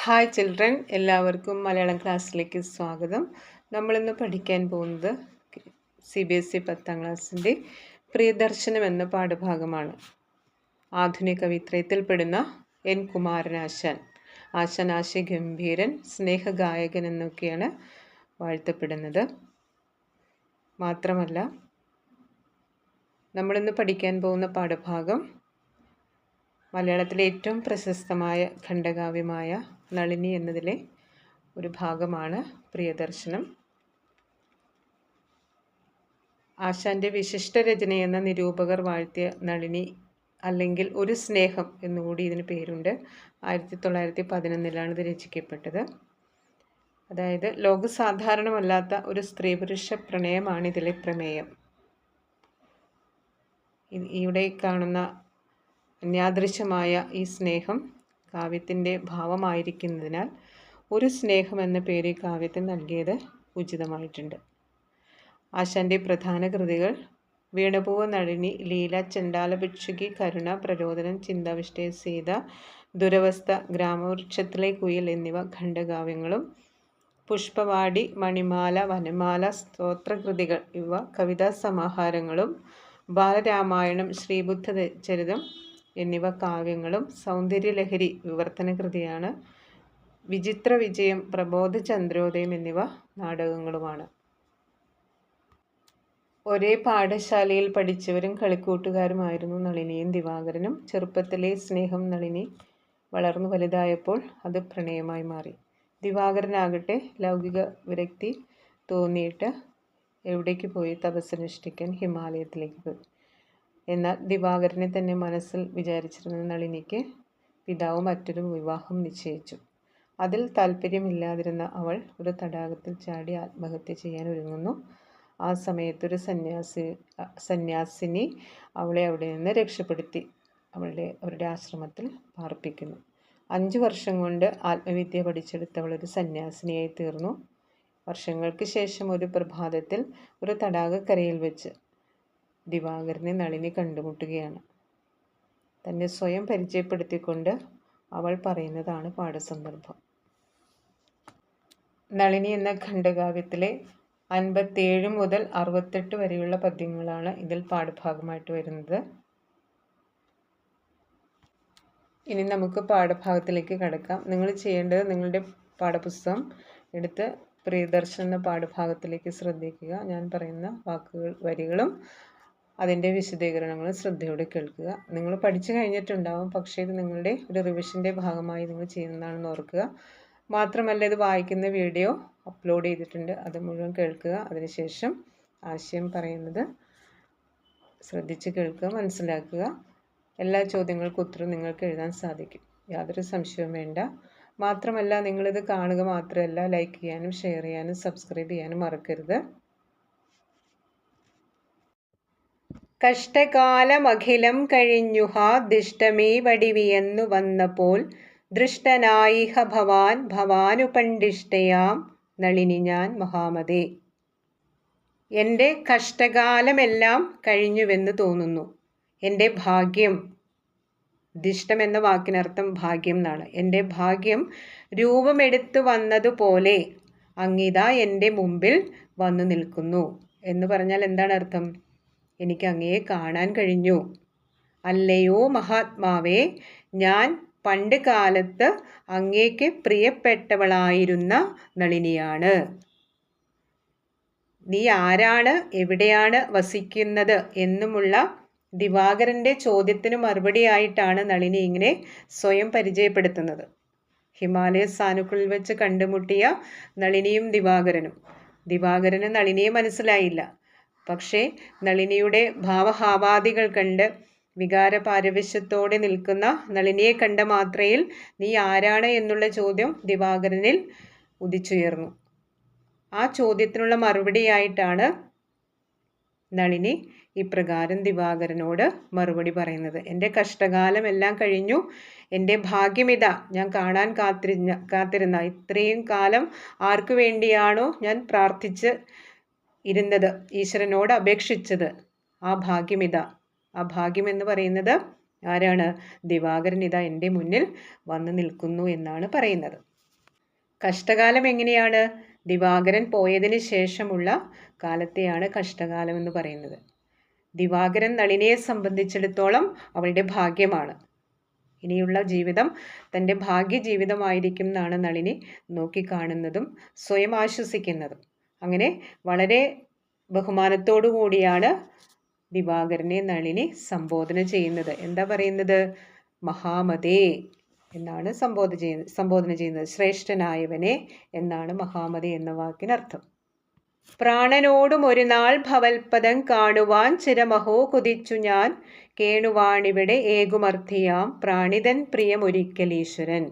Hi children എല്ലാവർക്കും മലയാളം ക്ലാസ്സിലേക്ക് സ്വാഗതം. നമ്മളിന്ന് പഠിക്കാൻ പോകുന്നത് സി ബി എസ് ഇ പത്താം ക്ലാസ്സിന്റെ പ്രിയദർശനം എന്ന പാഠഭാഗമാണ്. ആധുനിക കവിത്രയത്തിൽപ്പെടുന്ന എൻ കുമാരനാശാൻ ആശാൻ ആശയഗംഭീരൻ സ്നേഹഗായകൻ എന്നൊക്കെയാണ് വാഴ്ത്തപ്പെടുന്നത്. മാത്രമല്ല നമ്മളിന്ന് പഠിക്കാൻ പോകുന്ന പാഠഭാഗം മലയാളത്തിലെ ഏറ്റവും പ്രശസ്തമായ ഖണ്ഡകാവ്യമായ നളിനി എന്നതിലെ ഒരു ഭാഗമാണ് പ്രിയദർശനം. ആശാന്റെ വിശിഷ്ട രചനയെന്ന നിരൂപകർ വാഴ്ത്തിയ നളിനി അല്ലെങ്കിൽ ഒരു സ്നേഹം എന്നുകൂടി ഇതിന് പേരുണ്ട്. ആയിരത്തി തൊള്ളായിരത്തി പതിനൊന്നിലാണ് ഇത് രചിക്കപ്പെട്ടത്. അതായത് ലോകസാധാരണമല്ലാത്ത ഒരു സ്ത്രീ പുരുഷ പ്രണയമാണ് ഇതിലെ പ്രമേയം. ഇവിടെ കാണുന്ന അന്യാദൃശ്യമായ ഈ സ്നേഹം കാവ്യത്തിന്റെ ഭാവമായിരിക്കുന്നതിനാൽ ഒരു സ്നേഹം എന്ന പേര് കാവ്യത്തിന് നൽകിയത് ഉചിതമായിട്ടുണ്ട്. ആശാന്റെ പ്രധാന കൃതികൾ വീണപൂവ നളിനി ലീല ചണ്ടാല ഭിക്ഷുകി കരുണ പ്രരോദനം ചിന്താവിഷ്ഠ സീത ദുരവസ്ഥ ഗ്രാമവൃക്ഷത്തിലെ കുയിൽ എന്നിവ ഖണ്ഡകാവ്യങ്ങളും പുഷ്പവാടി മണിമാല വനമാല സ്തോത്രകൃതികൾ ഇവ കവിതാ സമാഹാരങ്ങളും ബാലരാമായണം ശ്രീബുദ്ധ ചരിതം എന്നിവ കാവ്യങ്ങളും സൗന്ദര്യലഹരി വിവർത്തന കൃതിയാണ് വിചിത്ര വിജയം പ്രബോധ ചന്ദ്രോദയം എന്നിവ നാടകങ്ങളുമാണ്. ഒരേ പാഠശാലയിൽ പഠിച്ചവരും കളിക്കൂട്ടുകാരുമായിരുന്നു നളിനിയും ദിവാകരനും. ചെറുപ്പത്തിലെ സ്നേഹം നളിനി വളർന്നു വലുതായപ്പോൾ അത് പ്രണയമായി മാറി. ദിവാകരനാകട്ടെ ലൗകിക വിരക്തി തോന്നിയിട്ട് എവിടേക്ക് പോയി തപസ്സനുഷ്ഠിക്കാൻ ഹിമാലയത്തിലേക്ക് പോയി. എന്നാൽ ദിവാകരനെ തന്നെ മനസ്സിൽ വിചാരിച്ചിരുന്ന നളിനിക്ക് പിതാവ് മറ്റൊരു വിവാഹം നിശ്ചയിച്ചു. അതിൽ താല്പര്യമില്ലാതിരുന്ന അവൾ ഒരു തടാകത്തിൽ ചാടി ആത്മഹത്യ ചെയ്യാൻ ഒരുങ്ങുന്നു. ആ സമയത്തൊരു സന്യാസി സന്യാസിനി അവളെ അവിടെ നിന്ന് രക്ഷപ്പെടുത്തി അവളുടെ അവരുടെ ആശ്രമത്തിൽ പാർപ്പിക്കുന്നു. അഞ്ച് വർഷം കൊണ്ട് ആത്മവിദ്യ പഠിച്ചെടുത്തവൾ ഒരു സന്യാസിനിയായി തീർന്നു. വർഷങ്ങൾക്ക് ശേഷം ഒരു പ്രഭാതത്തിൽ ഒരു തടാകക്കരയിൽ വെച്ച് ദിവാകരനെ നളിനി കണ്ടുമുട്ടുകയാണ്. തന്നെ സ്വയം പരിചയപ്പെടുത്തിക്കൊണ്ട് അവൾ പറയുന്നതാണ് പാഠസന്ദർഭം. നളിനി എന്ന ഖണ്ഡകാവ്യത്തിലെ അൻപത്തേഴ് മുതൽ അറുപത്തെട്ട് വരെയുള്ള പദ്യങ്ങളാണ് ഇതിൽ പാഠഭാഗമായിട്ട് വരുന്നത്. ഇനി നമുക്ക് പാഠഭാഗത്തിലേക്ക് കടക്കാം. നിങ്ങൾ ചെയ്യേണ്ടത് നിങ്ങളുടെ പാഠപുസ്തകം എടുത്ത് പ്രിയദർശൻ എന്ന പാഠഭാഗത്തിലേക്ക് ശ്രദ്ധിക്കുക. ഞാൻ പറയുന്ന വാക്കുകൾ വരികളും അതിന്റെ വിശദീകരണങ്ങൾ ശ്രദ്ധയോടെ കേൾക്കുക. നിങ്ങൾ പഠിച്ചു കഴിഞ്ഞിട്ടുണ്ടാവും പക്ഷേ ഇത് നിങ്ങളുടെ ഒരു റിവിഷന്റെ ഭാഗമായി നിങ്ങൾ ചെയ്യുന്നതാണെന്ന് ഓർക്കുക. മാത്രമല്ല ഇത് വായിക്കുന്ന വീഡിയോ അപ്ലോഡ് ചെയ്തിട്ടുണ്ട്. അത് മുഴുവൻ കേൾക്കുക. അതിനുശേഷം ആശയം പറയുന്നത് ശ്രദ്ധിച്ച് കേൾക്കുക മനസ്സിലാക്കുക. എല്ലാ ചോദ്യങ്ങൾക്കും ഉത്തരം നിങ്ങൾക്ക് എഴുതാൻ സാധിക്കും. യാതൊരു സംശയവും വേണ്ട. മാത്രമല്ല നിങ്ങളിത് കാണുക മാത്രമല്ല ലൈക്ക് ചെയ്യാനും ഷെയർ ചെയ്യാനും സബ്സ്ക്രൈബ് ചെയ്യാനും മറക്കരുത്. കഷ്ടകാലമഖിലം കഴിഞ്ഞുഹ ദിഷ്ടമേ വടിവിയെന്നു വന്നപ്പോൾ ദൃഷ്ടനായിഹ ഭവാൻ ഭവാനുപണ്ഡിഷ്ടയാം നളിനി ഞാൻ മഹാമതേ. എന്റെ കഷ്ടകാലമെല്ലാം കഴിഞ്ഞുവെന്ന് തോന്നുന്നു. എന്റെ ഭാഗ്യം ദിഷ്ടം എന്ന വാക്കിനർത്ഥം ഭാഗ്യം എന്നാണ്. എന്റെ ഭാഗ്യം രൂപമെടുത്തു വന്നതുപോലെ അങ്ങിത എന്റെ മുമ്പിൽ വന്നു നിൽക്കുന്നു. എന്ന് പറഞ്ഞാൽ എന്താണ് അർത്ഥം? എനിക്ക് അങ്ങയെ കാണാൻ കഴിഞ്ഞു. അല്ലയോ മഹാത്മാവേ ഞാൻ പണ്ട് കാലത്ത് അങ്ങേക്ക് പ്രിയപ്പെട്ടവളായിരുന്ന നളിനിയാണ്. നീ ആരാണ് എവിടെയാണ് വസിക്കുന്നത് എന്നുമുള്ള ദിവാകരന്റെ ചോദ്യത്തിന് മറുപടിയായിട്ടാണ് നളിനി ഇങ്ങനെ സ്വയം പരിചയപ്പെടുത്തുന്നത്. ഹിമാലയ സാനുക്കളിൽ വെച്ച് കണ്ടുമുട്ടിയ നളിനിയും ദിവാകരനും. ദിവാകരന് നളിനിയെ മനസ്സിലായില്ല. പക്ഷേ നളിനിയുടെ ഭാവഹാവാദികൾ കണ്ട് വികാര പാരവശ്യത്തോടെ നിൽക്കുന്ന നളിനിയെ കണ്ട മാത്രയിൽ നീ ആരാണ് എന്നുള്ള ചോദ്യം ദിവാകരനിൽ ഉദിച്ചുയർന്നു. ആ ചോദ്യത്തിനുള്ള മറുപടിയായിട്ടാണ് നളിനി ഇപ്രകാരം ദിവാകരനോട് മറുപടി പറയുന്നത്. എന്റെ കഷ്ടകാലം എല്ലാം കഴിഞ്ഞു. എന്റെ ഭാഗ്യമിത. ഞാൻ കാണാൻ കാത്തിരുന്ന കാത്തിരുന്ന. ഇത്രയും കാലം ആർക്കു വേണ്ടിയാണോ ഞാൻ പ്രാർത്ഥിച്ച് ഇരുന്നത്. ഈശ്വരനോട് അപേക്ഷിച്ചത്. ആ ഭാഗ്യമിത. ആ ഭാഗ്യം എന്ന് പറയുന്നത് ആരാണ്? ദിവാകരൻ ഇതാ എന്റെ മുന്നിൽ വന്നു നിൽക്കുന്നു എന്നാണ് പറയുന്നത്. കഷ്ടകാലം എങ്ങനെയാണ്? ദിവാകരൻ പോയതിന് ശേഷമുള്ള കാലത്തെയാണ് കഷ്ടകാലം എന്ന് പറയുന്നത്. ദിവാകരൻ നളിനിയെ സംബന്ധിച്ചിടത്തോളം അവളുടെ ഭാഗ്യമാണ്. ഇനിയുള്ള ജീവിതം തന്റെ ഭാഗ്യ ജീവിതമായിരിക്കും എന്നാണ് നളിനി നോക്കിക്കാണുന്നതും സ്വയം ആശ്വസിക്കുന്നതും. അങ്ങനെ വളരെ ബഹുമാനത്തോടു കൂടിയാണ് ദിവാകരനെ നളിനി സംബോധന ചെയ്യുന്നത്. എന്താ പറയുന്നത്? മഹാമതേ എന്നാണ് സംബോധന ചെയ്യുന്നത് സംബോധന ചെയ്യുന്നത്. ശ്രേഷ്ഠനായവനെ എന്നാണ് മഹാമതി എന്ന വാക്കിനർത്ഥം. പ്രാണനോടും ഒരു നാൾ ഭവൽപദം കാണുവാൻ ചിരമഹോ കുതിച്ചു ഞാൻ. കേണുവാണിവിടെ ഏകുമർത്തിയാം പ്രാണിതൻ പ്രിയമൊരിക്കലീശ്വരൻ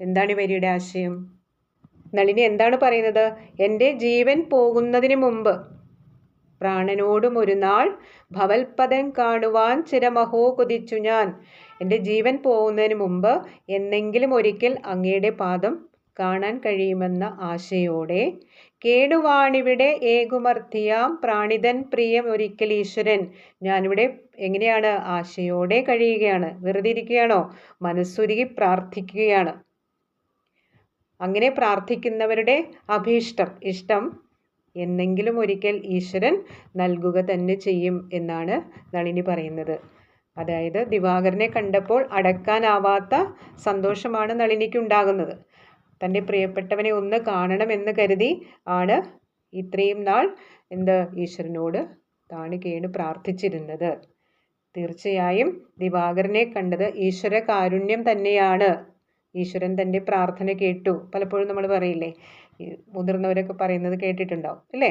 എന്താണ് ഇവരുടെ ആശയം? നളിനി എന്താണ് പറയുന്നത്? എന്റെ ജീവൻ പോകുന്നതിന് മുമ്പ് പ്രാണനോടും ഒരു നാൾ ഭവൽപദം കാണുവാൻ ചിരമഹോ കൊതിച്ചു ഞാൻ. എന്റെ ജീവൻ പോകുന്നതിന് മുമ്പ് എന്നെങ്കിലും ഒരിക്കൽ അങ്ങയുടെ പാദം കാണാൻ കഴിയുമെന്ന ആശയോടെ കേടുവാണിവിടെ ഏകുമർത്തിയാം പ്രാണിതൻ പ്രിയം ഒരിക്കൽ ഈശ്വരൻ. ഞാനിവിടെ എങ്ങനെയാണ്? ആശയോടെ കഴിയുകയാണ്. വെറുതെ ഇരിക്കുകയാണോ? മനസ്സുരുകി പ്രാർത്ഥിക്കുകയാണ്. അങ്ങനെ പ്രാർത്ഥിക്കുന്നവരുടെ അഭീഷ്ടം ഇഷ്ടം എന്നെങ്കിലും ഒരിക്കൽ ഈശ്വരൻ നൽകുക തന്നെ ചെയ്യും എന്നാണ് നളിനി പറയുന്നത്. അതായത് ദിവാകരനെ കണ്ടപ്പോൾ അടക്കാനാവാത്ത സന്തോഷമാണ് നളിനിക്ക് ഉണ്ടാകുന്നത് തന്റെ പ്രിയപ്പെട്ടവനെ ഒന്ന് കാണണമെന്ന് കരുതി ആണ് ഇത്രയും നാൾ എന്ത് ഈശ്വരനോട് താണു പ്രാർത്ഥിച്ചിരുന്നത്. തീർച്ചയായും ദിവാകരനെ കണ്ടത് ഈശ്വര കാരുണ്യം തന്നെയാണ്. ഈശ്വരൻ തന്റെ പ്രാർത്ഥന കേട്ടു. പലപ്പോഴും നമ്മൾ പറയില്ലേ മുതിർന്നവരൊക്കെ പറയുന്നത് കേട്ടിട്ടുണ്ടാവും അല്ലേ?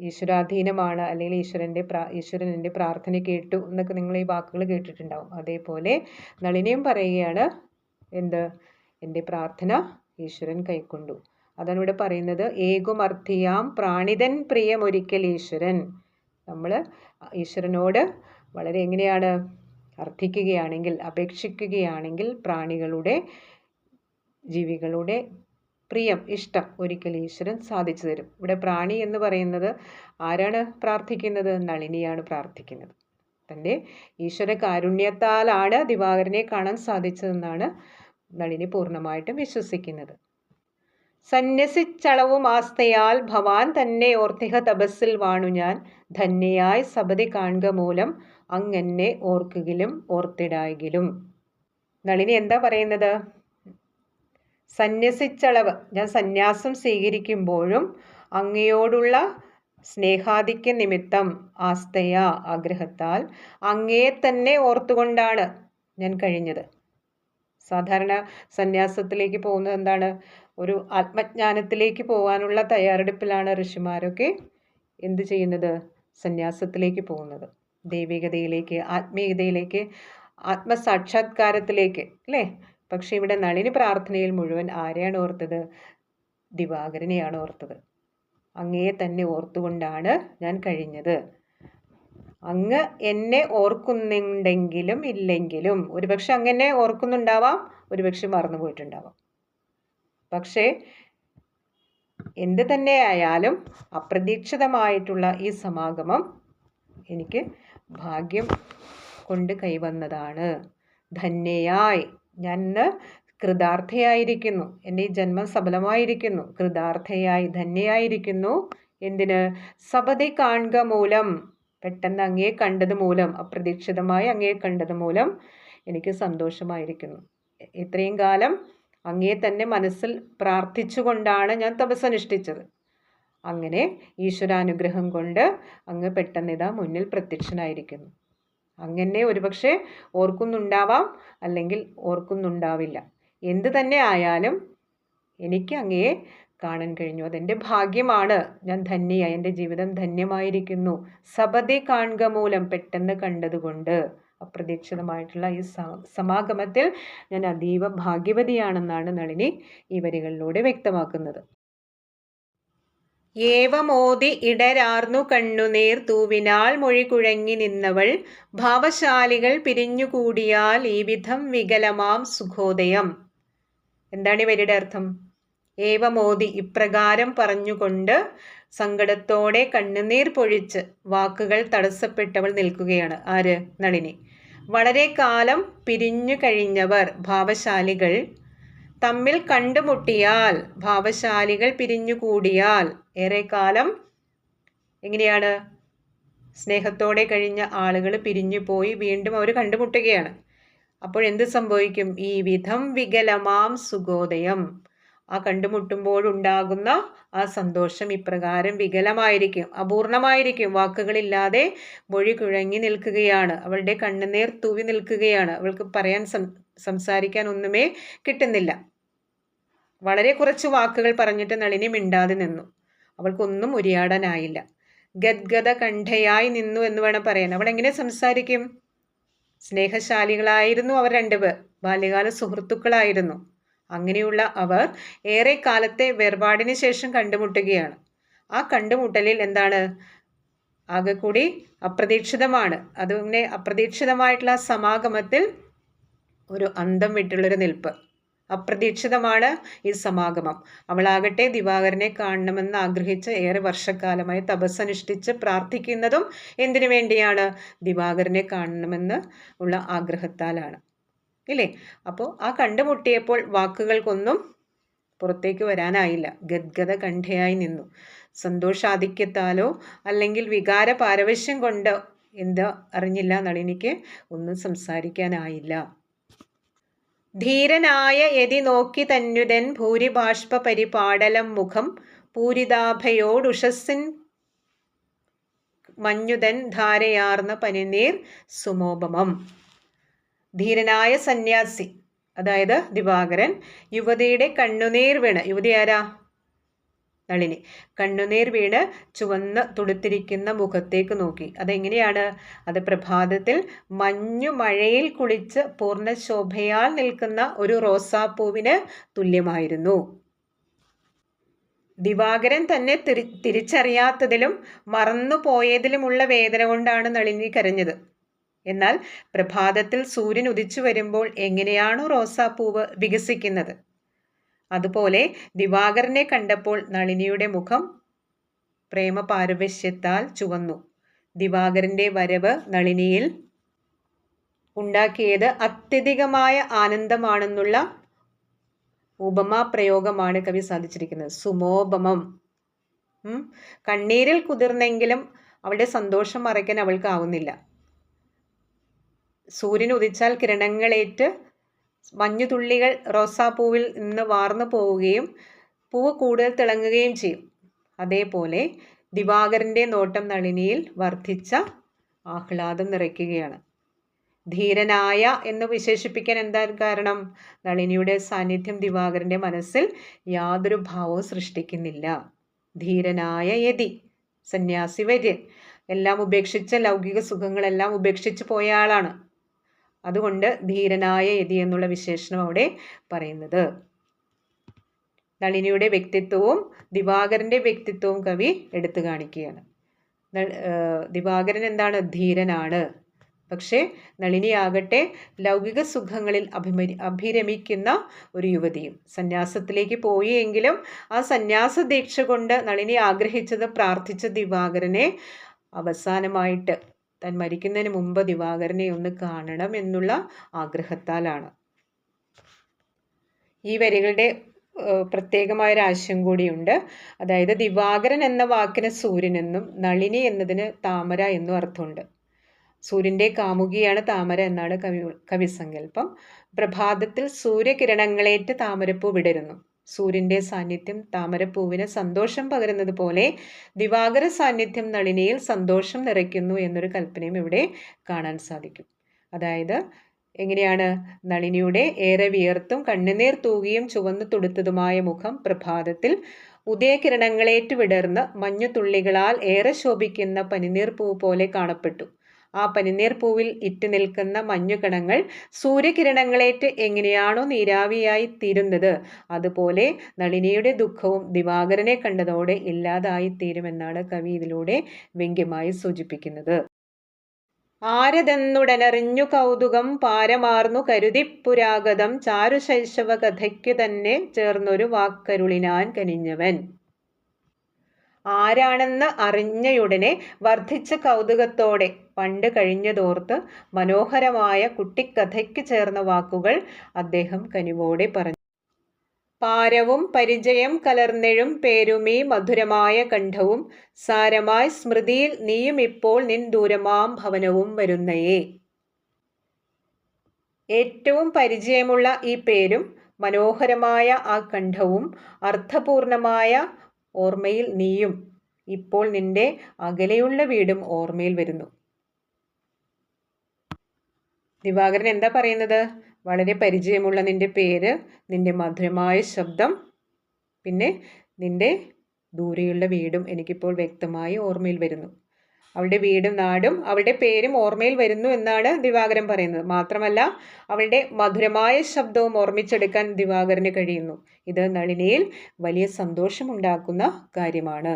ഈശ്വരാധീനമാണ് അല്ലെങ്കിൽ ഈശ്വരന്റെ പ്രാ ഈശ്വരൻ എന്റെ പ്രാർത്ഥന കേട്ടു എന്നൊക്കെ നിങ്ങൾ ഈ വാക്കുകൾ കേട്ടിട്ടുണ്ടാവും. അതേപോലെ നളിനിയും പറയുകയാണ് എന്ത്? എന്റെ പ്രാർത്ഥന ഈശ്വരൻ കൈക്കൊണ്ടു. അതാണ് ഇവിടെ പറയുന്നത് ഏകുമർത്ഥിയാം പ്രാണിതൻ പ്രിയമൊരിക്കൽ ഈശ്വരൻ. നമ്മൾ ഈശ്വരനോട് വളരെ എങ്ങനെയാണ്? അർത്ഥിക്കുകയാണെങ്കിൽ അപേക്ഷിക്കുകയാണെങ്കിൽ പ്രാണികളുടെ ജീവികളുടെ പ്രിയം ഇഷ്ടം ഒരിക്കൽ ഈശ്വരൻ സാധിച്ചു തരും. ഇവിടെ പ്രാണി എന്ന് പറയുന്നത് ആരാണ് പ്രാർത്ഥിക്കുന്നത്? നളിനിയാണ് പ്രാർത്ഥിക്കുന്നത്. തന്റെ ഈശ്വര കാരുണ്യത്താലാണ് ദിവാകരനെ കാണാൻ സാധിച്ചതെന്നാണ് നളിനി പൂർണമായിട്ടും വിശ്വസിക്കുന്നത്. സന്യസിച്ചളവും ആസ്തയാൽ ഭവാൻ തന്നെ ഓർത്തിഹ തപസ്സിൽ വാണു ഞാൻ. ധന്യയായി സബതി കാണുക മൂലം അങ്ങനെ ഓർക്കുകിലും ഓർത്തിടായെങ്കിലും നളിനി എന്താ പറയുന്നത്? സന്യസിച്ചളവ്. ഞാൻ സന്യാസം സ്വീകരിക്കുമ്പോഴും അങ്ങയോടുള്ള സ്നേഹാധിക്യ നിമിത്തം ആസ്തയ ആഗ്രഹത്താൽ അങ്ങയെ തന്നെ ഓർത്തുകൊണ്ടാണ് ഞാൻ കഴിഞ്ഞത്. സാധാരണ സന്യാസത്തിലേക്ക് പോകുന്നത് എന്താണ്? ഒരു ആത്മജ്ഞാനത്തിലേക്ക് പോകാനുള്ള തയ്യാറെടുപ്പിലാണ് ഋഷിമാരൊക്കെ എന്ത് ചെയ്യുന്നത്? സന്യാസത്തിലേക്ക് പോകുന്നത്. ദൈവികതയിലേക്ക് ആത്മീയതയിലേക്ക് ആത്മസാക്ഷാത്കാരത്തിലേക്ക് അല്ലേ? പക്ഷേ ഇവിടെ നളിനി പ്രാർത്ഥനയിൽ മുഴുവൻ ആരെയാണ് ഓർത്തത്? ദിവാകരനെയാണ് ഓർത്തത്. അങ്ങയെ തന്നെ ഓർത്തുകൊണ്ടാണ് ഞാൻ കഴിഞ്ഞത്. അങ്ങ് എന്നെ ഓർക്കുന്നുണ്ടെങ്കിലും ഇല്ലെങ്കിലും ഒരുപക്ഷെ അങ്ങനെ ഓർക്കുന്നുണ്ടാവാം ഒരുപക്ഷെ മറന്നു പോയിട്ടുണ്ടാവാം. പക്ഷേ എന്ത് തന്നെ ആയാലും അപ്രതീക്ഷിതമായിട്ടുള്ള ഈ സമാഗമം എനിക്ക് ഭാഗ്യം കൊണ്ട് കൈവന്നതാണ്. ധന്യയായി. ഞാൻ കൃതാർത്ഥയായിരിക്കുന്നു. എന്റെ ഈ ജന്മം സഫലമായിരിക്കുന്നു. കൃതാർത്ഥയായി ധന്യയായിരിക്കുന്നു. എന്തിന്? സപതി കാണുക മൂലം പെട്ടെന്ന് അങ്ങേ കണ്ടത് മൂലം അപ്രതീക്ഷിതമായി അങ്ങേ കണ്ടത് മൂലം എനിക്ക് സന്തോഷമായിരിക്കുന്നു. ഇത്രയും കാലം അങ്ങേ തന്നെ മനസ്സിൽ പ്രാർത്ഥിച്ചുകൊണ്ടാണ് ഞാൻ തപസ്സനുഷ്ഠിച്ചത് അങ്ങനെ ഈശ്വരാനുഗ്രഹം കൊണ്ട് അങ്ങ് പെട്ടെന്ന് ഇതാ മുന്നിൽ പ്രത്യക്ഷനായിരിക്കുന്നു. അങ്ങനെ ഒരുപക്ഷെ ഓർക്കുന്നുണ്ടാവാം അല്ലെങ്കിൽ ഓർക്കുന്നുണ്ടാവില്ല. എന്ത് തന്നെ ആയാലും എനിക്ക് അങ്ങയെ കാണാൻ കഴിഞ്ഞു. അതെന്റെ ഭാഗ്യമാണ്. ഞാൻ ധന്യയായി. എന്റെ ജീവിതം ധന്യമായിരിക്കുന്നു. സപതി കാണുക മൂലം പെട്ടെന്ന് കണ്ടതുകൊണ്ട് അപ്രതീക്ഷിതമായിട്ടുള്ള ഈ സമാഗമത്തിൽ ഞാൻ അതീവ ഭാഗ്യവതിയാണെന്നാണ് നളിനി ഈ വരികളിലൂടെ വ്യക്തമാക്കുന്നത്. ഏവമോതി ഇടരാർന്നു കണ്ണുനീർ തൂവിനാൽ മൊഴികുഴങ്ങി നിന്നവൾ ഭാവശാലികൾ പിരിഞ്ഞുകൂടിയാൽ ഈ വിധം വികലമാം സുഖോദയം. എന്താണ് ഇവരുടെ അർത്ഥം? ഏവമോതി ഇപ്രകാരം പറഞ്ഞുകൊണ്ട് സങ്കടത്തോടെ കണ്ണുനീർ പൊഴിച്ച് വാക്കുകൾ തടസ്സപ്പെട്ടവൾ നിൽക്കുകയാണ്. ആര്? നളിനി. വളരെ കാലം പിരിഞ്ഞു കഴിഞ്ഞവർ ഭാവശാലികൾ തമ്മിൽ കണ്ടുമുട്ടിയാൽ ഭാവശാലികൾ പിരിഞ്ഞുകൂടിയാൽ ഏറെക്കാലം എങ്ങനെയാണ്? സ്നേഹത്തോടെ കഴിഞ്ഞ ആളുകൾ പിരിഞ്ഞു പോയി വീണ്ടും അവർ കണ്ടുമുട്ടുകയാണ്. അപ്പോൾ എന്ത് സംഭവിക്കും? ഈ വിധം വികലമാം സുഗോദയം. ആ കണ്ടുമുട്ടുമ്പോഴുണ്ടാകുന്ന ആ സന്തോഷം ഇപ്രകാരം വികലമായിരിക്കും അപൂർണമായിരിക്കും. വാക്കുകളില്ലാതെ മൊഴി കുഴങ്ങി നിൽക്കുകയാണ്. അവളുടെ കണ്ണുനീർ തൂവി നിൽക്കുകയാണ്. അവൾക്ക് പറയാൻ സംസാരിക്കാൻ ഒന്നുമേ കിട്ടുന്നില്ല. വളരെ കുറച്ച് വാക്കുകൾ പറഞ്ഞിട്ട് നളിനി മിണ്ടാതെ നിന്നു. അവൾക്കൊന്നും ഉരിയാടാനായില്ല. ഗദ്ഗത കണ്ഠയായി നിന്നു എന്ന് വേണം പറയാൻ. അവൾ എങ്ങനെ സംസാരിക്കും? സ്നേഹശാലികളായിരുന്നു അവർ രണ്ടുപേർ. ബാല്യകാല സുഹൃത്തുക്കളായിരുന്നു. അങ്ങനെയുള്ള അവർ ഏറെ കാലത്തെ വേർപാടിന് ശേഷം കണ്ടുമുട്ടുകയാണ്. ആ കണ്ടുമുട്ടലിൽ എന്താണ്? ആകെ കൂടി അപ്രതീക്ഷിതമാണ്. അതുപോലെ അപ്രതീക്ഷിതമായിട്ടുള്ള സമാഗമത്തിൽ ഒരു അന്തം വിട്ടുള്ളൊരു നിൽപ്പ്. അപ്രതീക്ഷിതമാണ് ഈ സമാഗമം. അവളാകട്ടെ ദിവാകരനെ കാണണമെന്ന് ആഗ്രഹിച്ച് ഏറെ വർഷക്കാലമായി തപസ്സനുഷ്ഠിച്ച് പ്രാർത്ഥിക്കുന്നതും എന്തിനു വേണ്ടിയാണ്? ദിവാകരനെ കാണണമെന്ന് ഉള്ള ആഗ്രഹത്താലാണ്. ഇല്ലേ? അപ്പോൾ ആ കണ്ടുമുട്ടിയപ്പോൾ വാക്കുകൾക്കൊന്നും പുറത്തേക്ക് വരാനായില്ല. ഗദ്ഗത കണ്ഠയായി നിന്നു. സന്തോഷാധിക്യത്താലോ അല്ലെങ്കിൽ വികാര പാരവശ്യം കൊണ്ട് എന്താ അറിഞ്ഞില്ല നളിനിക്ക് ഒന്നും സംസാരിക്കാനായില്ല. ധീരനായ യതി നോക്കി തന്നുതൻ ഭൂരിബാഷ്പ പരിപാടലം മുഖം പൂരിതാഭയോടുഷസ്സിൻ മഞ്ഞുതൻ ധാരയാർന്ന പനിനീർ സുമോപമം. ധീരനായ സന്യാസി അതായത് ദിവാകരൻ യുവതിയുടെ കണ്ണുനീർ വീണ്. യുവതി ആരാ? നളിനി. കണ്ണുനീർ വീണ് ചുവന്ന് തുടുത്തിരിക്കുന്ന മുഖത്തേക്ക് നോക്കി. അതെങ്ങനെയാണ്? അത് പ്രഭാതത്തിൽ മഞ്ഞു മഴയിൽ കുളിച്ച് പൂർണ ശോഭയാൽ നിൽക്കുന്ന ഒരു റോസാപ്പൂവിന് തുല്യമായിരുന്നു. ദിവാകരൻ തന്നെ തിരി തിരിച്ചറിയാത്തതിലും മറന്നുപോയതിലുമുള്ള വേദന കൊണ്ടാണ് നളിനി കരഞ്ഞത്. എന്നാൽ പ്രഭാതത്തിൽ സൂര്യൻ ഉദിച്ചു വരുമ്പോൾ എങ്ങനെയാണോ റോസാപ്പൂവ് വികസിക്കുന്നത്? അതുപോലെ ദിവാകരനെ കണ്ടപ്പോൾ നളിനിയുടെ മുഖം പ്രേമപാരവശ്യത്താൽ ചുവന്നു. ദിവാകരന്റെ വരവ് നളിനിയിൽ ഉണ്ടാക്കിയത് അത്യധികമായ ആനന്ദമാണെന്നുള്ള ഉപമാ പ്രയോഗമാണ് കവി സാധിച്ചിരിക്കുന്നത്. സുമോപമം. കണ്ണീരിൽ കുതിർന്നെങ്കിലും അവളുടെ സന്തോഷം മറയ്ക്കാൻ അവൾക്കാവുന്നില്ല. സൂര്യൻ ഉദിച്ചാൽ കിരണങ്ങളേറ്റ് മഞ്ഞുതുള്ളികൾ റോസാപ്പൂവിൽ നിന്ന് വാർന്നു പോവുകയും പൂവ് കൂടുതൽ തിളങ്ങുകയും ചെയ്യും. അതേപോലെ ദിവാകരന്റെ നോട്ടം നളിനിയിൽ വർദ്ധിച്ച ആഹ്ലാദം നിറയ്ക്കുകയാണ്. ധീരനായ എന്ന് വിശേഷിപ്പിക്കാൻ എന്താ കാരണം? നളിനിയുടെ സാന്നിധ്യം ദിവാകരന്റെ മനസ്സിൽ യാതൊരു ഭാവവും സൃഷ്ടിക്കുന്നില്ല. ധീരനായ യതി സന്യാസി വര്യൻ എല്ലാം ഉപേക്ഷിച്ച ലൗകിക സുഖങ്ങളെല്ലാം ഉപേക്ഷിച്ച് പോയ ആളാണ്. അതുകൊണ്ട് ധീരനായ യതി എന്നുള്ള വിശേഷണം അവിടെ പറയുന്നത്. നളിനിയുടെ വ്യക്തിത്വവും ദിവാകരന്റെ വ്യക്തിത്വവും കവി എടുത്തു കാണിക്കുകയാണ്. ദിവാകരൻ എന്താണ്? ധീരനാണ്. പക്ഷേ നളിനിയാകട്ടെ ലൗകിക സുഖങ്ങളിൽ അഭിമരി അഭിരമിക്കുന്ന ഒരു യുവതിയും സന്യാസത്തിലേക്ക് പോയി എങ്കിലും ആ സന്യാസ ദീക്ഷ കൊണ്ട് നളിനി ആഗ്രഹിച്ചത് പ്രാർത്ഥിച്ച ദിവാകരനെ അവസാനമായിട്ട് താൻ മരിക്കുന്നതിന് മുമ്പ് ദിവാകരനെ ഒന്ന് കാണണം എന്നുള്ള ആഗ്രഹത്താലാണ്. ഈ വരികളുടെ പ്രത്യേകമായ ഒരു ആശയം കൂടിയുണ്ട്. അതായത് ദിവാകരൻ എന്ന വാക്കിന് സൂര്യൻ എന്നും നളിനി എന്നതിന് താമര എന്നും അർത്ഥമുണ്ട്. സൂര്യന്റെ കാമുകിയാണ് താമര എന്നാണ് കവി കവിസങ്കല്പം. പ്രഭാതത്തിൽ സൂര്യകിരണങ്ങളേറ്റ് താമരപ്പൂ വിടരുന്നു. സൂര്യന്റെ സാന്നിധ്യം താമരപ്പൂവിന് സന്തോഷം പകരുന്നത് പോലെ ദിവാകര സാന്നിധ്യം നളിനിയിൽ സന്തോഷം നിറയ്ക്കുന്നു എന്നൊരു കൽപ്പനയും ഇവിടെ കാണാൻ സാധിക്കും. അതായത് എങ്ങനെയാണ്? നളിനിയുടെ ഏറെ വിയർത്തും കണ്ണുനീർ തൂകിയും ചുവന്നു തുടുത്തതുമായ മുഖം പ്രഭാതത്തിൽ ഉദയകിരണങ്ങളേറ്റുവിടർന്ന് മഞ്ഞുതുള്ളികളാൽ ഏറെ ശോഭിക്കുന്ന പനിനീർ പൂ പോലെ കാണപ്പെട്ടു. ആ പനിനീർ പൂവിൽ ഇറ്റു നിൽക്കുന്ന മഞ്ഞുകണങ്ങൾ സൂര്യകിരണങ്ങളേറ്റ് എങ്ങനെയാണോ നീരാവിയായി തീരുന്നത്. അതുപോലെ നളിനിയുടെ ദുഃഖവും ദിവാകരനെ കണ്ടതോടെ ഇല്ലാതായി തീരുമെന്നാണ് കവി ഇതിലൂടെ വ്യംഗ്യമായി സൂചിപ്പിക്കുന്നത്. ആരതെന്നുടനറിഞ്ഞു കൗതുകം പാരമാർന്നു കരുതിപ്പുരാഗതം ചാരുശൈശവ കഥയ്ക്കു തന്നെ ചേർന്നൊരു വാക്കരുളിനാൻ കനിഞ്ഞവൻ. ആരാണെന്ന് അറിഞ്ഞയുടനെ വർദ്ധിച്ച കൗതുകത്തോടെ പണ്ട് കഴിഞ്ഞതോർത്ത് മനോഹരമായ കുട്ടിക്കഥയ്ക്ക് ചേർന്ന വാക്കുകൾ അദ്ദേഹം കനിവോടെ പറഞ്ഞു. പാരവും പരിചയം കലർന്നെഴും പേരുമീ മധുരമായ കണ്ഠവും സാരമായി സ്മൃതിയിൽ നീയും ഇപ്പോൾ നിൻ ദൂരമാം ഭവനവും വരുന്നയേ. ഏറ്റവും പരിചയമുള്ള ഈ പേരും മനോഹരമായ ആ കണ്ഠവും അർത്ഥപൂർണമായ ഓർമ്മയിൽ നീയും ഇപ്പോൾ നിന്റെ അകലെയുള്ള വീടും ഓർമ്മയിൽ വരുന്നു. ദിവാകരൻ എന്താ പറയുന്നത്? വളരെ പരിചയമുള്ള നിന്റെ പേര് നിന്റെ മധുരമായ ശബ്ദം പിന്നെ നിന്റെ ദൂരെയുള്ള വീടും എനിക്കിപ്പോൾ വ്യക്തമായി ഓർമ്മയിൽ വരുന്നു. അവളുടെ വീടും നാടും അവളുടെ പേരും ഓർമ്മയിൽ വരുന്നു എന്നാണ് ദിവാകരൻ പറയുന്നത്. മാത്രമല്ല അവളുടെ മധുരമായ ശബ്ദവും ഓർമ്മിച്ചെടുക്കാൻ ദിവാകരന് കഴിയുന്നു. ഇത് നളിനിയിൽ വലിയ സന്തോഷമുണ്ടാക്കുന്ന കാര്യമാണ്.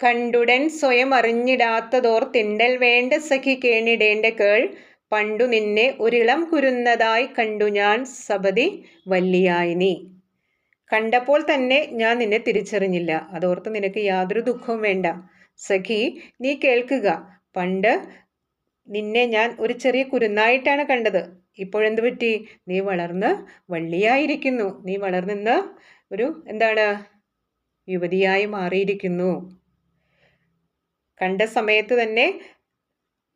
കണ്ടുടൻ സ്വയം അറിഞ്ഞിടാത്തതോർ തിണ്ടൽ വേണ്ട സഖി കേണിടേണ്ട കേൾ. പണ്ടു നിന്നെ ഒരിളം കുരുന്നതായി കണ്ടു ഞാൻ സബതി വല്ലിയായി നീ. കണ്ടപ്പോൾ തന്നെ ഞാൻ നിന്നെ തിരിച്ചറിഞ്ഞില്ല. അതോർത്ത് നിനക്ക് യാതൊരു ദുഃഖവും വേണ്ട. സഖി നീ കേൾക്കുക. പണ്ട് നിന്നെ ഞാൻ ഒരു ചെറിയ കുരുന്നായിട്ടാണ് കണ്ടത്. ഇപ്പോഴെന്ത് പറ്റി? നീ വളർന്ന് വള്ളിയായിരിക്കുന്നു. നീ വളർന്നിന്ന് ഒരു എന്താണ്? യുവതിയായി മാറിയിരിക്കുന്നു. കണ്ട സമയത്ത് തന്നെ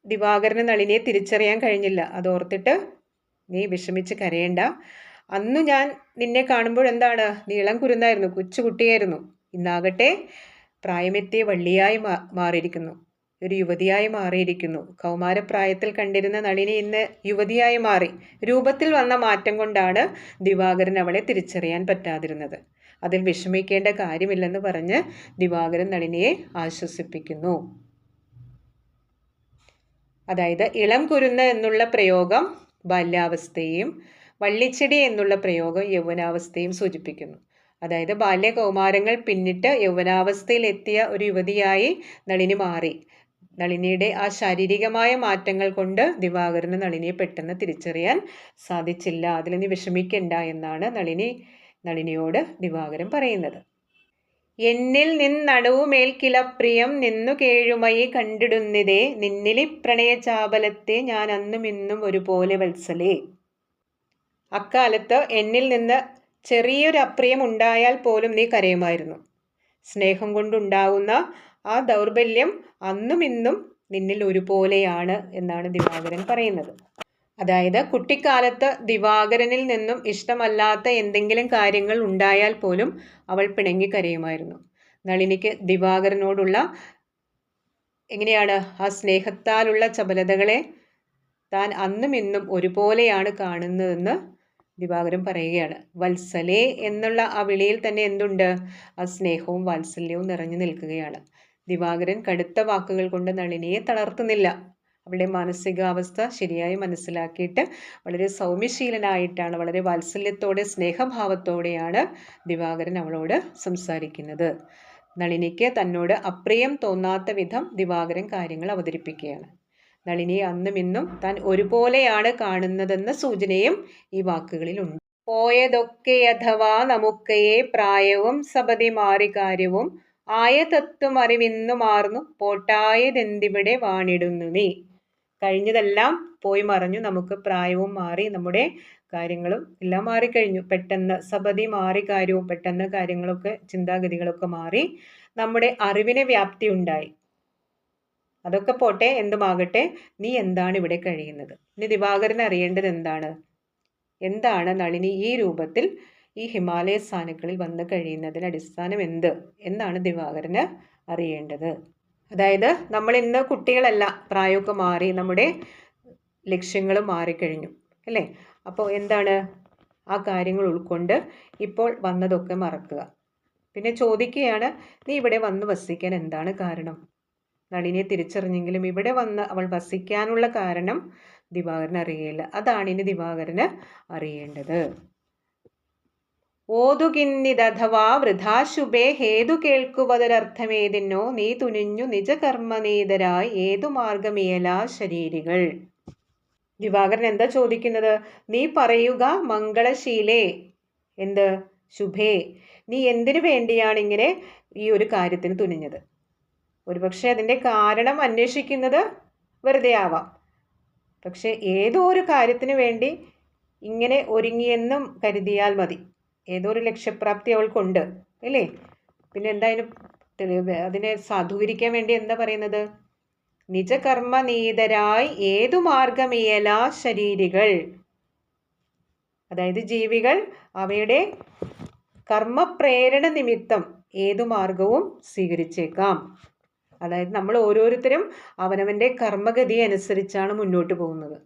ദിവാകരന് നളിനിയെ തിരിച്ചറിയാൻ കഴിഞ്ഞില്ല. അതോർത്തിട്ട് നീ വിഷമിച്ച് കരയേണ്ട. അന്ന് ഞാൻ നിന്നെ കാണുമ്പോൾ എന്താണ്? നീളം കുരുന്നായിരുന്നു. കൊച്ചുകുട്ടിയായിരുന്നു ഇന്നാകട്ടെ പ്രായമെത്തിയ വള്ളിയായി മാറിയിരിക്കുന്നു. ഒരു യുവതിയായി മാറിയിരിക്കുന്നു. കൗമാരപ്രായത്തിൽ കണ്ടിരുന്ന നളിനി ഇന്ന് യുവതിയായി മാറി. രൂപത്തിൽ വന്ന മാറ്റം കൊണ്ടാണ് ദിവാകരൻ അവളെ തിരിച്ചറിയാൻ പറ്റാതിരുന്നത്. അതിൽ വിഷമിക്കേണ്ട കാര്യമില്ലെന്ന് പറഞ്ഞ് ദിവാകരൻ നളിനിയെ ആശ്വസിപ്പിക്കുന്നു. അതായത് ഇളം കുരുന്ന് എന്നുള്ള പ്രയോഗം ബാല്യാവസ്ഥയും വള്ളിച്ചെടി എന്നുള്ള പ്രയോഗം യൗവനാവസ്ഥയും സൂചിപ്പിക്കുന്നു. അതായത് ബാല്യകൗമാരങ്ങൾ പിന്നിട്ട് യൗവനാവസ്ഥയിലെത്തിയ ഒരു യുവതിയായി നളിനി മാറി. നളിനിയുടെ ആ ശാരീരികമായ മാറ്റങ്ങൾ കൊണ്ട് ദിവാകരന് നളിനിയെ പെട്ടെന്ന് തിരിച്ചറിയാൻ സാധിച്ചില്ല. അതിൽ നീ വിഷമിക്കണ്ട എന്നാണ് നളിനി നളിനിയോട് ദിവാകരൻ പറയുന്നത്. എന്നിൽ നിന്നണുവുമേൽക്കില പ്രിയം നിന്നു കേഴുമയി കണ്ടിടുന്നിതേ നിന്നിലി പ്രണയചാപലത്തെ ഞാൻ അന്നും ഇന്നും ഒരുപോലെ വത്സലേ. അക്കാലത്ത് എന്നിൽ നിന്ന് ചെറിയൊരു അപ്രിയം ഉണ്ടായാൽ പോലും നീ കരയുമായിരുന്നു. സ്നേഹം കൊണ്ടുണ്ടാകുന്ന ആ ദൗർബല്യം അന്നും ഇന്നും നിന്നിൽ ഒരുപോലെയാണ് എന്നാണ് ദിവാകരൻ പറയുന്നത്. അതായത് കുട്ടിക്കാലത്ത് ദിവാകരനിൽ നിന്നും ഇഷ്ടമല്ലാത്ത എന്തെങ്കിലും കാര്യങ്ങൾ ഉണ്ടായാൽ പോലും അവൾ പിണങ്ങി കരയുമായിരുന്നു. നളിനിക്ക് ദിവാകരനോടുള്ള എങ്ങനെയാണ് ആ സ്നേഹത്താലുള്ള ചപലതകളെ താൻ അന്നും ഇന്നും ഒരുപോലെയാണ് കാണുന്നതെന്ന് ദിവാകരൻ പറയുകയാണ് വത്സലേ എന്നുള്ള ആ വിളിയിൽ തന്നെ എന്തുണ്ട്? ആ സ്നേഹവും വാത്സല്യവും നിറഞ്ഞു നിൽക്കുകയാണ്. ദിവാകരൻ കടുത്ത വാക്കുകൾ കൊണ്ട് നളിനിയെ തളർത്തുന്നില്ല. അവളുടെ മാനസികാവസ്ഥ ശരിയായി മനസ്സിലാക്കിയിട്ട് വളരെ സൗമ്യശീലനായിട്ടാണ് വളരെ വാത്സല്യത്തോടെ സ്നേഹഭാവത്തോടെയാണ് ദിവാകരൻ അവളോട് സംസാരിക്കുന്നത്. നളിനിക്ക് തന്നോട് അപ്രിയം തോന്നാത്ത വിധം ദിവാകരൻ കാര്യങ്ങൾ അവതരിപ്പിക്കുകയാണ്. നളിനി അന്നും ഇന്നും താൻ ഒരുപോലെയാണ് കാണുന്നതെന്ന സൂചനയും ഈ വാക്കുകളിലുണ്ട്. പോയതൊക്കെ അഥവാ നമുക്കയെ പ്രായവും സപതി മാറി കാര്യവും ആയ തത്വം അറിവിന്നു മാറുന്നു. പോട്ടായതെന്തിവിടെ വാണിടുന്നു നീ? കഴിഞ്ഞതെല്ലാം പോയി മറഞ്ഞു. നമുക്ക് പ്രായവും മാറി നമ്മുടെ കാര്യങ്ങളും എല്ലാം മാറിക്കഴിഞ്ഞു. പെട്ടെന്ന് സപതി മാറി കാര്യവും പെട്ടെന്ന് കാര്യങ്ങളൊക്കെ ചിന്താഗതികളൊക്കെ മാറി നമ്മുടെ അറിവിന് വ്യാപ്തി ഉണ്ടായി. അതൊക്കെ പോട്ടെ എന്തുമാകട്ടെ നീ എന്താണ് ഇവിടെ കഴിയുന്നത്? ഇനി ദിവാകരൻ അറിയേണ്ടത് എന്താണ്? എന്താണ് നളിനി ഈ രൂപത്തിൽ ഈ ഹിമാലയ സ്ഥാനങ്ങളിൽ വന്ന് കഴിയുന്നതിന് അടിസ്ഥാനം എന്ത് എന്നാണ് ദിവാകരന് അറിയേണ്ടത്. അതായത് നമ്മൾ ഇന്ന് കുട്ടികളല്ല പ്രായമൊക്കെ മാറി നമ്മുടെ ലക്ഷ്യങ്ങൾ മാറിക്കഴിഞ്ഞു അല്ലേ? അപ്പോൾ എന്താണ് ആ കാര്യങ്ങൾ ഉൾക്കൊണ്ട് ഇപ്പോൾ വന്നതൊക്കെ മറക്കുക. പിന്നെ ചോദിക്കുകയാണ് നീ ഇവിടെ വന്ന് വസിക്കാൻ എന്താണ് കാരണം? നളിനിയെ തിരിച്ചറിഞ്ഞെങ്കിലും ഇവിടെ വന്ന് അവൾ വസിക്കാനുള്ള കാരണം ദിവാകരൻ അറിയില്ല അതാണ് ഇനി ദിവാകരന് അറിയേണ്ടത്. ഓതുകിന്നിതഥവാ വൃഥാശുഭേ ഹേതു കേൾക്കുവതൊരർത്ഥമേതിനോ നീ തുനിഞ്ഞു നിജകർമ്മനീതരായി ഏതു മാർഗമിയല ശരീരികൾ? ദിവാകരൻ എന്താ ചോദിക്കുന്നത്? നീ പറയുക മംഗളശീലേ. എന്ത്? ശുഭേ. നീ എന്തിനു വേണ്ടിയാണ് ഇങ്ങനെ ഈ ഒരു കാര്യത്തിന് തുനിഞ്ഞത്? ഒരുപക്ഷെ അതിന്റെ കാരണം അന്വേഷിക്കുന്നത് വെറുതെ ആവാം. പക്ഷെ ഏതോ ഒരു കാര്യത്തിന് വേണ്ടി ഇങ്ങനെ ഒരുങ്ങിയെന്നും കരുതിയാൽ മതി. ഏതോ ഒരു ലക്ഷ്യപ്രാപ്തി അവൾക്കുണ്ട് അല്ലേ? പിന്നെ എന്താ അതിന് തെളിവ് അതിനെ സാധൂകരിക്കാൻ വേണ്ടി എന്താ പറയുന്നത്? നിജകർമ്മനീതരായി ഏതു മാർഗമിയല ശരീരികൾ? അതായത് ജീവികൾ അവയുടെ കർമ്മപ്രേരണ നിമിത്തം ഏതു മാർഗവും സ്വീകരിച്ചേക്കാം. അതായത് നമ്മൾ ഓരോരുത്തരും അവനവന്റെ കർമ്മഗതി അനുസരിച്ചാണ് മുന്നോട്ട് പോകുന്നത്.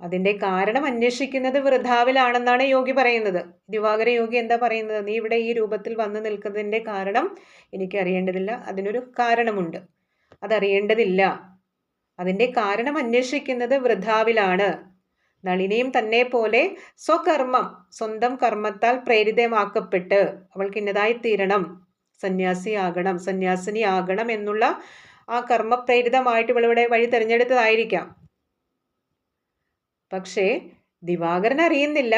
അതിന്റെ കാരണം അന്വേഷിക്കുന്നത് വൃഥാവിലാണെന്നാണ് യോഗി പറയുന്നത്. ദിവാകര യോഗി എന്താ പറയുന്നത്? നീ ഇവിടെ ഈ രൂപത്തിൽ വന്നു നിൽക്കുന്നതിന്റെ കാരണം എനിക്ക് അറിയേണ്ടതില്ല. അതിനൊരു കാരണമുണ്ട്. അതറിയേണ്ടതില്ല. അതിന്റെ കാരണം അന്വേഷിക്കുന്നത് വൃഥാവിലാണ്. നളിനിയും തന്നെ പോലെ സ്വകർമ്മം സ്വന്തം കർമ്മത്താൽ പ്രേരിതമാക്കപ്പെട്ട് അവൾക്ക് ഇന്നതായി തീരണം. സന്യാസിയാകണം സന്യാസിനി ആകണം എന്നുള്ള ആ കർമ്മപ്രേരിതമായിട്ട് ഇവളിവിടെ വഴി തിരഞ്ഞെടുത്തതായിരിക്കാം. പക്ഷേ ദിവാകരൻ അറിയുന്നില്ല.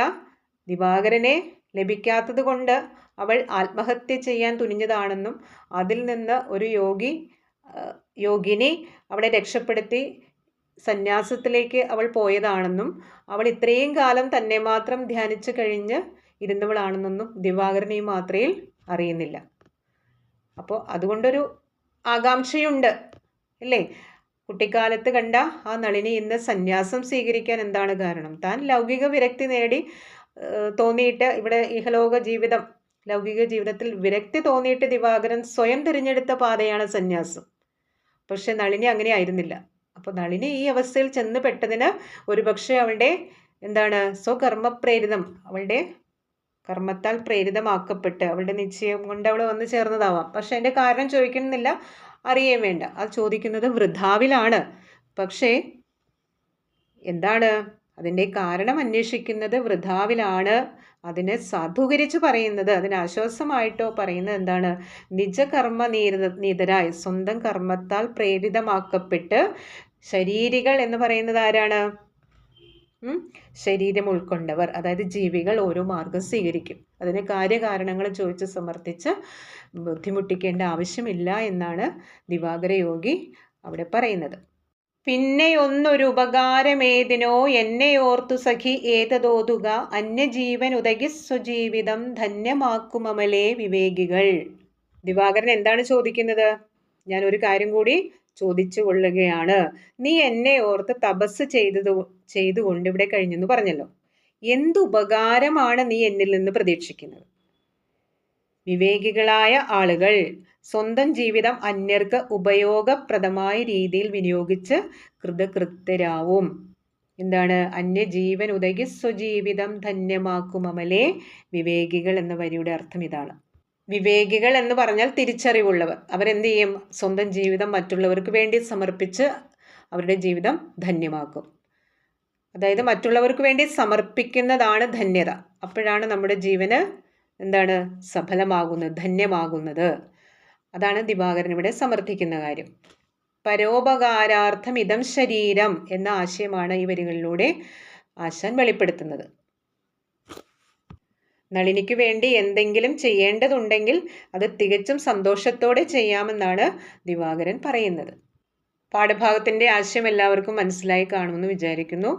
ദിവാകരനെ ലഭിക്കാത്തത് കൊണ്ട് അവൾ ആത്മഹത്യ ചെയ്യാൻ തുനിഞ്ഞതാണെന്നും അതിൽ നിന്ന് ഒരു യോഗി യോഗിനി അവളെ രക്ഷപ്പെടുത്തി സന്യാസത്തിലേക്ക് അവൾ പോയതാണെന്നും അവൾ ഇത്രയും കാലം തന്നെ മാത്രം ധ്യാനിച്ചു കഴിഞ്ഞ് ഇരുന്നവളാണെന്നൊന്നും ദിവാകരൻ ഈ മാത്രയിൽ അറിയുന്നില്ല. അപ്പോൾ അതുകൊണ്ടൊരു ആകാംക്ഷയുണ്ട് അല്ലേ? കുട്ടിക്കാലത്ത് കണ്ട ആ നളിനി ഇന്ന് സന്യാസം സ്വീകരിക്കാൻ എന്താണ് കാരണം? താൻ ലൗകിക വിരക്തി നേടി തോന്നിയിട്ട് ഇവിടെ ഇഹലോക ജീവിതം ലൗകിക ജീവിതത്തിൽ വിരക്തി തോന്നിയിട്ട് ദിവാകരൻ സ്വയം തിരഞ്ഞെടുത്ത പാതയാണ് സന്യാസം. പക്ഷെ നളിനി അങ്ങനെ ആയിരുന്നില്ല. അപ്പോൾ നളിനി ഈ അവസ്ഥയിൽ ചെന്ന് പെട്ടതിന് ഒരുപക്ഷെ അവളുടെ എന്താണ് സ്വകർമ്മപ്രേരിതം അവളുടെ കർമ്മത്താൽ പ്രേരിതമാക്കപ്പെട്ട് അവളുടെ നിശ്ചയം കൊണ്ട് അവൾ വന്നു ചേർന്നതാവാം. പക്ഷെ അതിന്റെ കാരണം ചോദിക്കുന്നില്ല അറിയേം വേണ്ട. അത് ചോദിക്കുന്നത് വൃദ്ധാവിലാണ് പക്ഷേ എന്താണ്? അതിന്റെ കാരണം അന്വേഷിക്കുന്നത് വൃദ്ധാവിലാണ് അതിനെ സാധൂകരിച്ച് പറയുന്നത് അതിന് ആശ്വാസമായിട്ടോ പറയുന്നത് എന്താണ്? നിജകർമ്മ നീര നീതരായി സ്വന്തം കർമ്മത്താൽ പ്രേരിതമാക്കപ്പെട്ട് ശരീരികൾ എന്ന് പറയുന്നത് ആരാണ്? ശരീരം ഉൾക്കൊണ്ടവർ അതായത് ജീവികൾ ഓരോ മാർഗം സ്വീകരിക്കും. അതിന് കാര്യകാരണങ്ങൾ ചോദിച്ച് സമർത്ഥിച്ച് ബുദ്ധിമുട്ടിക്കേണ്ട ആവശ്യമില്ല എന്നാണ് ദിവാകര യോഗി അവിടെ പറയുന്നത്. പിന്നെ ഒന്നൊരു ഉപകാരമേതിനോ എന്നെ ഓർത്തു സഖി ഏതതോതുക അന്യജീവൻ ഉതകി സ്വജീവിതം ധന്യമാക്കുമമലേ വിവേകികൾ. ദിവാകരൻ എന്താണ് ചോദിക്കുന്നത്? ഞാൻ ഒരു കാര്യം കൂടി ചോദിച്ചു കൊള്ളുകയാണ് നീ എന്നെ ഓർത്ത് തപസ് ചെയ്തത് ചെയ്തുകൊണ്ട് ഇവിടെ കഴിഞ്ഞെന്ന് പറഞ്ഞല്ലോ. എന്തുപകാരമാണ് നീ എന്നിൽ നിന്ന് പ്രതീക്ഷിക്കുന്നത്? വിവേകികളായ ആളുകൾ സ്വന്തം ജീവിതം അന്യർക്ക് ഉപയോഗപ്രദമായ രീതിയിൽ വിനിയോഗിച്ച് കൃതകൃത്യരാവും. എന്താണ്? അന്യജീവൻ ഉദകി സ്വജീവിതം ധന്യമാക്കുമമലേ. വിവേകികൾ എന്ന വരിയുടെ അർത്ഥം ഇതാണ്. വിവേകികൾ എന്ന് പറഞ്ഞാൽ തിരിച്ചറിവുള്ളവർ. അവരെന്ത് ചെയ്യും? സ്വന്തം ജീവിതം മറ്റുള്ളവർക്ക് വേണ്ടി സമർപ്പിച്ച് അവരുടെ ജീവിതം ധന്യമാക്കും. അതായത് മറ്റുള്ളവർക്ക് വേണ്ടി സമർപ്പിക്കുന്നതാണ് ധന്യത. അപ്പോഴാണ് നമ്മുടെ ജീവന് എന്താണ്? സഫലമാകുന്നത് ധന്യമാകുന്നത്. അതാണ് ദിവാകരൻ ഇവിടെ സമർത്ഥിക്കുന്ന കാര്യം. പരോപകാരാർത്ഥം ഇതം ശരീരം എന്ന ആശയമാണ് ഈ വരികളിലൂടെ ആശാൻ വെളിപ്പെടുത്തുന്നത്. നളിനിക്ക് വേണ്ടി എന്തെങ്കിലും ചെയ്യേണ്ടതുണ്ടെങ്കിൽ അത് തികച്ചും സന്തോഷത്തോടെ ചെയ്യാമെന്നാണ് ദിവാകരൻ പറയുന്നത്. പാഠഭാഗത്തിന്റെ ആശയം എല്ലാവർക്കും മനസ്സിലായി കാണുമെന്ന് വിചാരിക്കുന്നു.